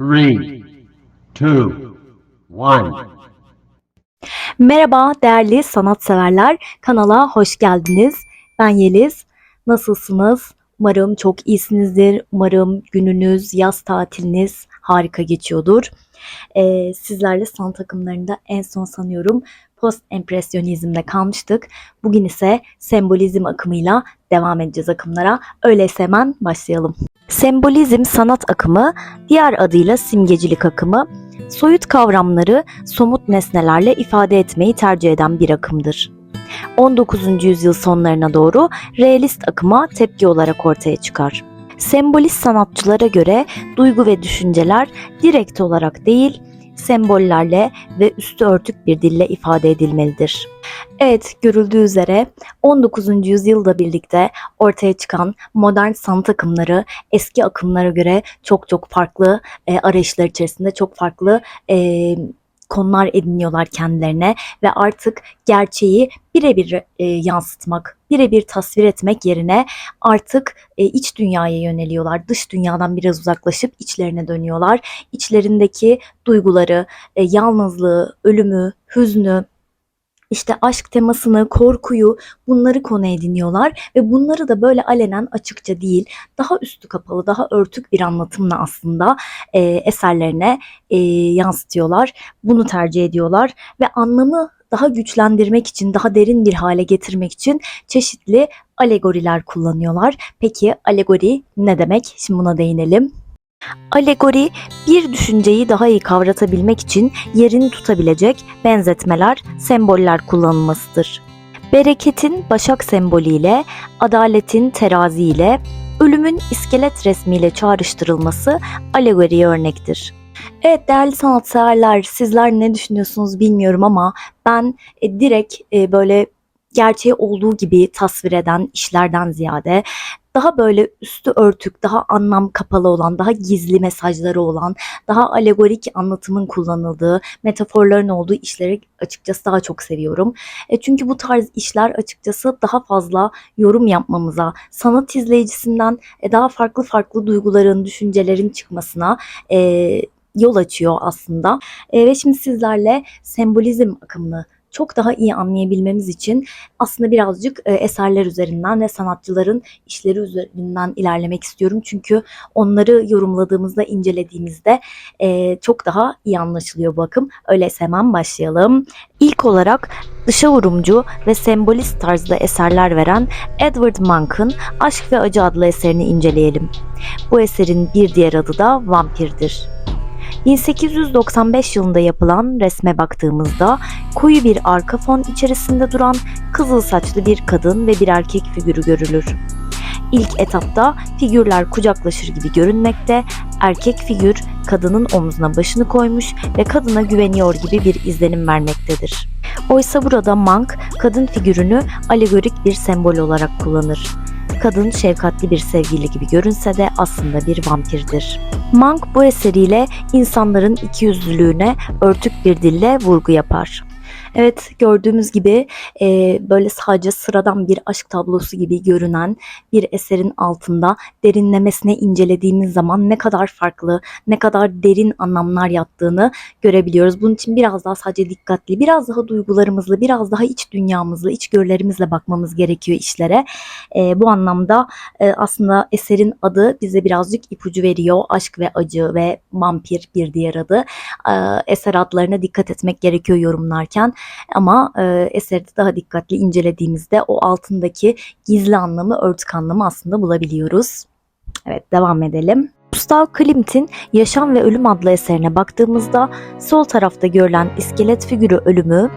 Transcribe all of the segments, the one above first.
three, two, one. Merhaba değerli sanatseverler, kanala hoş geldiniz. Ben Yeliz. Nasılsınız? Umarım çok iyisinizdir. Umarım gününüz, yaz tatiliniz harika geçiyordur. Ee, sizlerle sanat akımlarında en son sanıyorum post empresyonizmde kalmıştık. Bugün ise sembolizm akımıyla devam edeceğiz akımlara. Öyleyse hemen başlayalım. Sembolizm sanat akımı, diğer adıyla simgecilik akımı, soyut kavramları somut nesnelerle ifade etmeyi tercih eden bir akımdır. 19. yüzyıl sonlarına doğru realist akıma tepki olarak ortaya çıkar. Sembolist sanatçılara göre duygu ve düşünceler direkt olarak değil, sembollerle ve üstü örtük bir dille ifade edilmelidir. Evet, görüldüğü üzere 19. yüzyılda birlikte ortaya çıkan modern sanat akımları eski akımlara göre çok çok farklı e, arayışlar içerisinde çok farklı e, konular ediniyorlar kendilerine ve artık gerçeği birebir e, yansıtmak, birebir tasvir etmek yerine artık e, iç dünyaya yöneliyorlar. Dış dünyadan biraz uzaklaşıp içlerine dönüyorlar. İçlerindeki duyguları, e, yalnızlığı, ölümü, hüznü, işte aşk temasını, korkuyu bunları konu ediniyorlar ve bunları da böyle alenen açıkça değil, daha üstü kapalı, daha örtük bir anlatımla aslında e, eserlerine e, yansıtıyorlar. Bunu tercih ediyorlar ve anlamı daha güçlendirmek için, daha derin bir hale getirmek için çeşitli alegoriler kullanıyorlar. Peki alegori ne demek? Şimdi buna değinelim. Alegori bir düşünceyi daha iyi kavratabilmek için yerini tutabilecek benzetmeler, semboller kullanılmasıdır. Bereketin başak sembolüyle, adaletin teraziyle, ölümün iskelet resmiyle çağrıştırılması alegoriye örnektir. Evet değerli sanatseverler sizler ne düşünüyorsunuz bilmiyorum ama ben e, direkt e, böyle gerçeği olduğu gibi tasvir eden işlerden ziyade daha böyle üstü örtük, daha anlam kapalı olan, daha gizli mesajları olan, daha alegorik anlatımın kullanıldığı, metaforların olduğu işleri açıkçası daha çok seviyorum. E çünkü bu tarz işler açıkçası daha fazla yorum yapmamıza, sanat izleyicisinden e, daha farklı farklı duyguların, düşüncelerin çıkmasına e, yol açıyor aslında. E, ve şimdi sizlerle sembolizm akımını çok daha iyi anlayabilmemiz için aslında birazcık e, eserler üzerinden ve sanatçıların işleri üzerinden ilerlemek istiyorum. Çünkü onları yorumladığımızda, incelediğimizde e, çok daha iyi anlaşılıyor bu. Öyleyse hemen başlayalım. İlk olarak dışa vurumcu ve sembolist tarzda eserler veren Edward Monk'ın Aşk ve Acı adlı eserini inceleyelim. Bu eserin bir diğer adı da Vampirdir. 1895 yılında yapılan resme baktığımızda koyu bir arka fon içerisinde duran kızıl saçlı bir kadın ve bir erkek figürü görülür. İlk etapta figürler kucaklaşır gibi görünmekte, erkek figür kadının omzuna başını koymuş ve kadına güveniyor gibi bir izlenim vermektedir. Oysa burada Monk kadın figürünü alegorik bir sembol olarak kullanır. Kadın şefkatli bir sevgili gibi görünse de aslında bir vampirdir. Monk bu eseriyle insanların ikiyüzlülüğüne örtük bir dille vurgu yapar. Evet gördüğümüz gibi e, böyle sadece sıradan bir aşk tablosu gibi görünen bir eserin altında derinlemesine incelediğimiz zaman ne kadar farklı, ne kadar derin anlamlar yattığını görebiliyoruz. Bunun için biraz daha sadece dikkatli, biraz daha duygularımızla, biraz daha iç dünyamızla, içgörülerimizle bakmamız gerekiyor işlere. E, bu anlamda e, aslında eserin adı bize birazcık ipucu veriyor. Aşk ve acı ve vampir bir diğer adı. E, eser adlarına dikkat etmek gerekiyor yorumlarken. Ama e, eseri daha dikkatli incelediğimizde o altındaki gizli anlamı, örtük anlamı aslında bulabiliyoruz. Evet devam edelim. Gustav Klimt'in Yaşam ve Ölüm adlı eserine baktığımızda sol tarafta görülen iskelet figürü ölümü,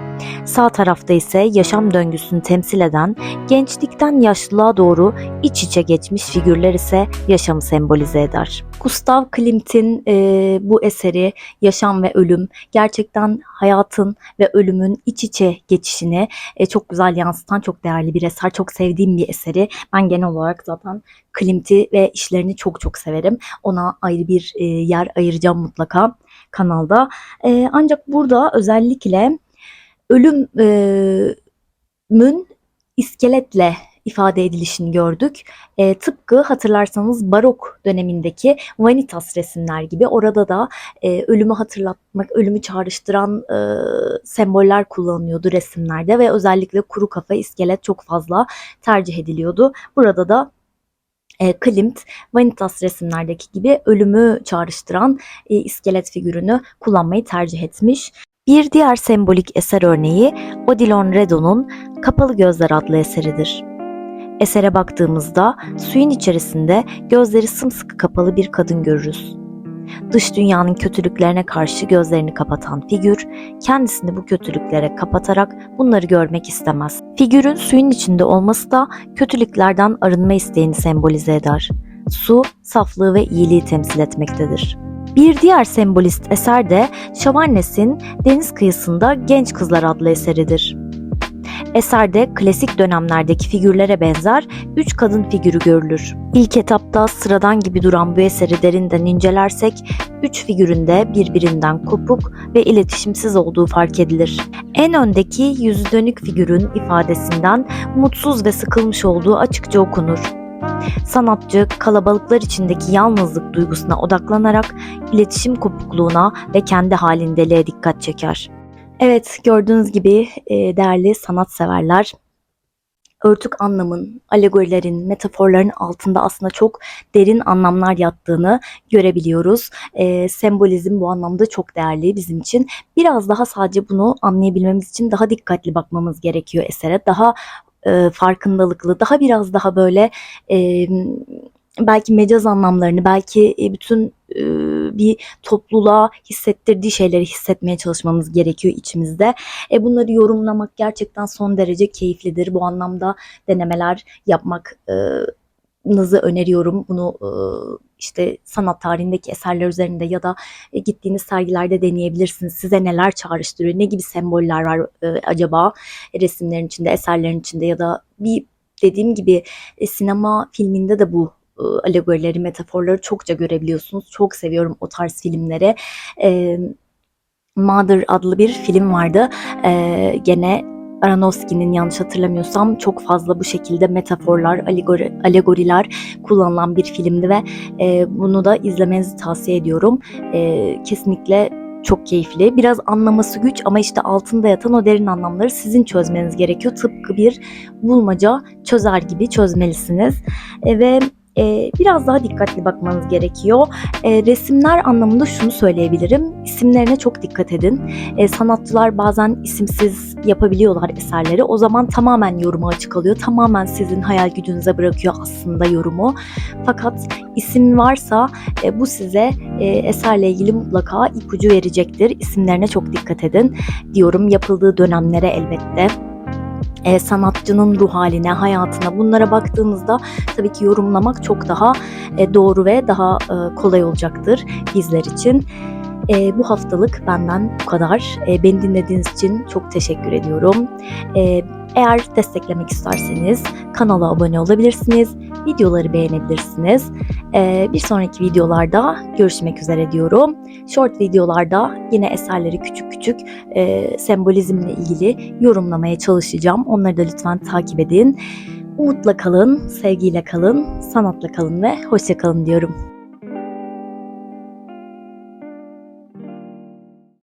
sağ tarafta ise yaşam döngüsünü temsil eden gençlikten yaşlılığa doğru iç içe geçmiş figürler ise yaşamı sembolize eder. Gustav Klimt'in e, bu eseri Yaşam ve Ölüm gerçekten hayatın ve ölümün iç içe geçişini e, çok güzel yansıtan çok değerli bir eser. Çok sevdiğim bir eseri. Ben genel olarak zaten Klimt'i ve işlerini çok çok severim. Ona ayrı bir e, yer ayıracağım mutlaka kanalda. E, ancak burada özellikle ölümün iskeletle ifade edilişini gördük. E, tıpkı hatırlarsanız barok dönemindeki vanitas resimler gibi orada da e, ölümü hatırlatmak, ölümü çağrıştıran e, semboller kullanılıyordu resimlerde ve özellikle kuru kafa iskelet çok fazla tercih ediliyordu. Burada da e, Klimt, Vanitas resimlerdeki gibi ölümü çağrıştıran e, iskelet figürünü kullanmayı tercih etmiş. Bir diğer sembolik eser örneği Odilon Redon'un Kapalı Gözler adlı eseridir. Esere baktığımızda suyun içerisinde gözleri sımsıkı kapalı bir kadın görürüz. Dış dünyanın kötülüklerine karşı gözlerini kapatan figür, kendisini bu kötülüklere kapatarak bunları görmek istemez. Figürün suyun içinde olması da kötülüklerden arınma isteğini sembolize eder. Su, saflığı ve iyiliği temsil etmektedir. Bir diğer sembolist eser de Chavannes'in Deniz Kıyısında Genç Kızlar adlı eseridir. Eserde klasik dönemlerdeki figürlere benzer üç kadın figürü görülür. İlk etapta sıradan gibi duran bu eseri derinden incelersek üç figürün de birbirinden kopuk ve iletişimsiz olduğu fark edilir. En öndeki yüzü dönük figürün ifadesinden mutsuz ve sıkılmış olduğu açıkça okunur. Sanatçı kalabalıklar içindeki yalnızlık duygusuna odaklanarak iletişim kopukluğuna ve kendi halindeliğe dikkat çeker. Evet gördüğünüz gibi e, değerli sanatseverler örtük anlamın, alegorilerin, metaforların altında aslında çok derin anlamlar yattığını görebiliyoruz. E, sembolizm bu anlamda çok değerli bizim için. Biraz daha sadece bunu anlayabilmemiz için daha dikkatli bakmamız gerekiyor esere. Daha e, farkındalıklı, daha biraz daha böyle e, belki mecaz anlamlarını, belki e, bütün e, bir topluluğa hissettirdiği şeyleri hissetmeye çalışmamız gerekiyor içimizde. E, bunları yorumlamak gerçekten son derece keyiflidir. Bu anlamda denemeler yapmak e, öneriyorum. Bunu e, işte sanat tarihindeki eserler üzerinde ya da gittiğiniz sergilerde deneyebilirsiniz. Size neler çağrıştırıyor, ne gibi semboller var acaba resimlerin içinde, eserlerin içinde ya da bir dediğim gibi sinema filminde de bu alegorileri, metaforları çokça görebiliyorsunuz. Çok seviyorum o tarz filmleri. E, Mother adlı bir film vardı. E, gene Aronofsky'nin yanlış hatırlamıyorsam çok fazla bu şekilde metaforlar, alegori, alegoriler kullanılan bir filmdi ve e, bunu da izlemenizi tavsiye ediyorum. E, kesinlikle çok keyifli. Biraz anlaması güç ama işte altında yatan o derin anlamları sizin çözmeniz gerekiyor. Tıpkı bir bulmaca çözer gibi çözmelisiniz. E, ve e, biraz daha dikkatli bakmanız gerekiyor. E, resimler anlamında şunu söyleyebilirim. İsimlerine çok dikkat edin. E, sanatçılar bazen isimsiz yapabiliyorlar eserleri. O zaman tamamen yoruma açık kalıyor. Tamamen sizin hayal gücünüze bırakıyor aslında yorumu. Fakat isim varsa e, bu size e, eserle ilgili mutlaka ipucu verecektir. İsimlerine çok dikkat edin diyorum. Yapıldığı dönemlere elbette e, sanatçının ruh haline, hayatına bunlara baktığımızda tabii ki yorumlamak çok daha e, doğru ve daha e, kolay olacaktır bizler için. E, bu haftalık benden bu kadar. E, beni dinlediğiniz için çok teşekkür ediyorum. E, eğer desteklemek isterseniz kanala abone olabilirsiniz, videoları beğenebilirsiniz. E, bir sonraki videolarda görüşmek üzere diyorum. Short videolarda yine eserleri küçük küçük e, sembolizmle ilgili yorumlamaya çalışacağım. Onları da lütfen takip edin. Umutla kalın, sevgiyle kalın, sanatla kalın ve hoşça kalın diyorum.